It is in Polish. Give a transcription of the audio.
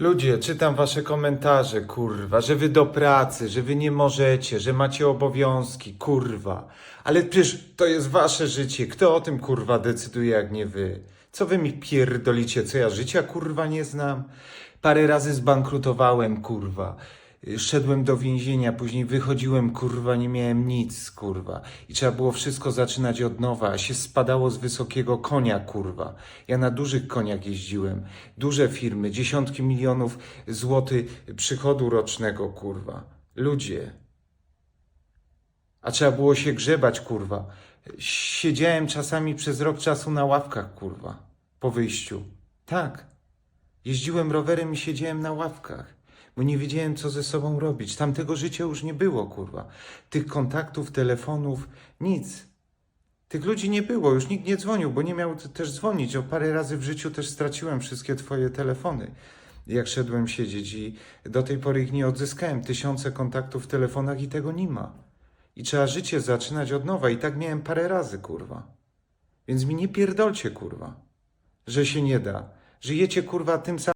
Ludzie, czytam wasze komentarze, kurwa, że wy do pracy, że wy nie możecie, że macie obowiązki, kurwa. Ale przecież to jest wasze życie. Kto o tym, kurwa, decyduje, jak nie wy? Co wy mi pierdolicie, co ja życia, kurwa, nie znam? Parę razy zbankrutowałem, kurwa. Szedłem do więzienia, później wychodziłem, kurwa, nie miałem nic, kurwa. I trzeba było wszystko zaczynać od nowa, a się spadało z wysokiego konia, kurwa. Ja na dużych koniach jeździłem. Duże firmy, dziesiątki milionów złotych przychodu rocznego, kurwa. Ludzie. A trzeba było się grzebać, kurwa. Siedziałem czasami przez rok czasu na ławkach, kurwa. Po wyjściu. Tak. Jeździłem rowerem i siedziałem na ławkach, bo nie wiedziałem, co ze sobą robić. Tamtego życia już nie było, kurwa. Tych kontaktów, telefonów, nic. Tych ludzi nie było, już nikt nie dzwonił, bo nie miał też dzwonić. O parę razy w życiu też straciłem wszystkie twoje telefony, jak szedłem siedzieć i do tej pory ich nie odzyskałem. Tysiące kontaktów w telefonach i tego nie ma. I trzeba życie zaczynać od nowa i tak miałem parę razy, kurwa. Więc mi nie pierdolcie, kurwa, że się nie da. Żyjecie, kurwa, tym samym